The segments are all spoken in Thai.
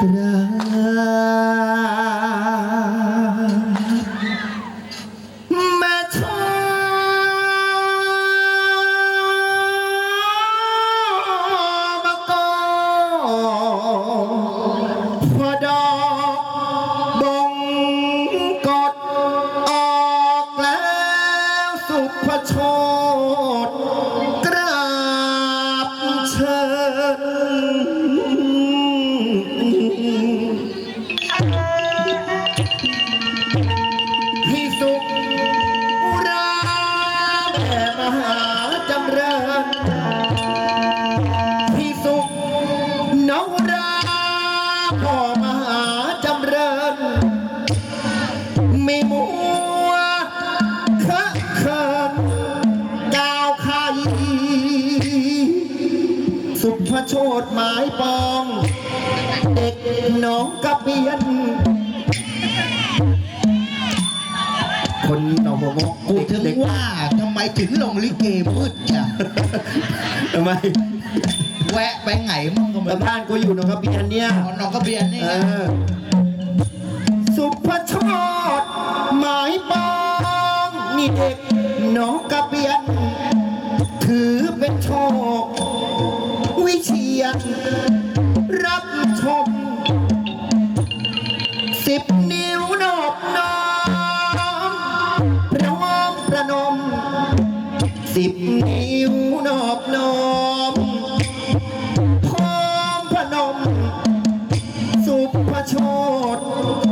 กรา สุภโชดหมายปอง เด็กน้องกระเบียน คนหนองหัวงอกกูถึงเด็กว่าทำไมถึงลงลิเกมืดจ้ะทำไมแวะไปไหนมั่งก็ไม่แต่รู้บ้านกูอยู่หนองกระเบียนเนี่ยอ๋อน้องกระเบียนนี่เอไงอ สุภโชดหมายปองนี่เด็กหนองกระเบียน ถือเป็นโชควิ รับชม สิบนิ้วนอบน้อมพร้อมประนม สิบนิ้วนอบน้อมพร้อมพนม สุภโชต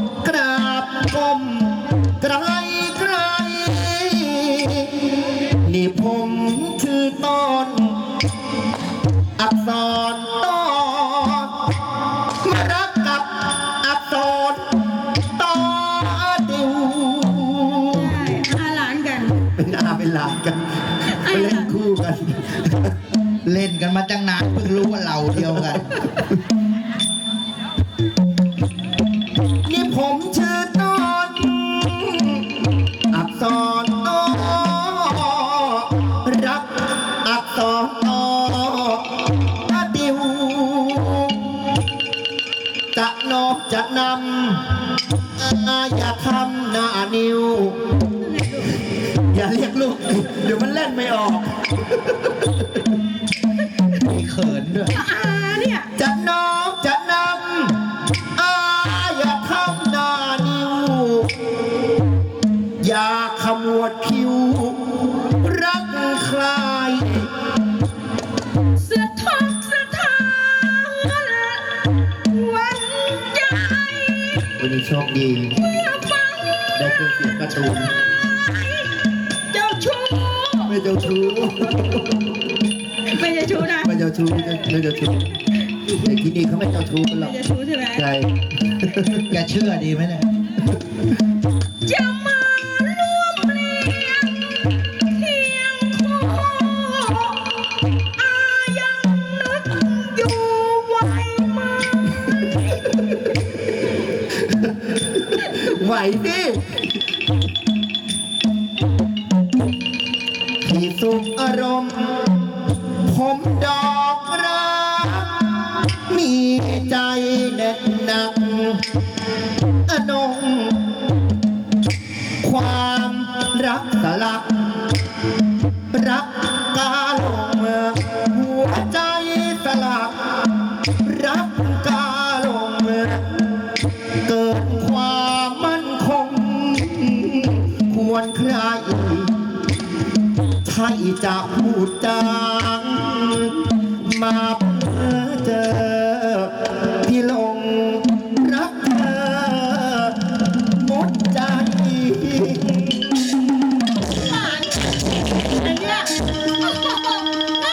เป็นอาเป็นหลานกันไปเล่นคู่กัน เล่นกันมาตั้งนานเพิ่งรู้ว่าเราเดียวกัน นี่ผมชื่อตอนอักษรตอรักอักษรตอดิวจะนอกจะนำอาอย่าทำหน้านิ้วอย่าเรียกลูกเดี๋ยวมันเล่นไม่ออกมีเขินด้วย อาเนี่ยจะนอกจะนำอาอย่าทำหน้านิ้ว อย่าขมวดคิ้ว รักใคร เสือทองเสือทองวันใจวันนี้โชคดี เมื่อฟังได้เครื่องเสียงการ์ตูนเจ้า ชู้ไม่เจ้าชู้ไม่ใช่ชู้นะไม่เจ้าชู้ไม่เจ้าชู้แต่ที่นี่เขาไม่เจ้าชู้กันหรไม่อกใช่ชู้ใช่ไหมใช่แกเชื่อดีไหมเนี่ยจะมาร่วมเลี้ยงเคียงคู่อายังนึกอยู่ไหวไหมไหวดิ ที่สุขอารมณ์ ผมดอกรัก มีใจแน่นหนักอนง ความรักสลัก รักกาลงหัวใจสลัก รักกาลงเกิดความมั่นคง ควรใคร ใครจะพูดจา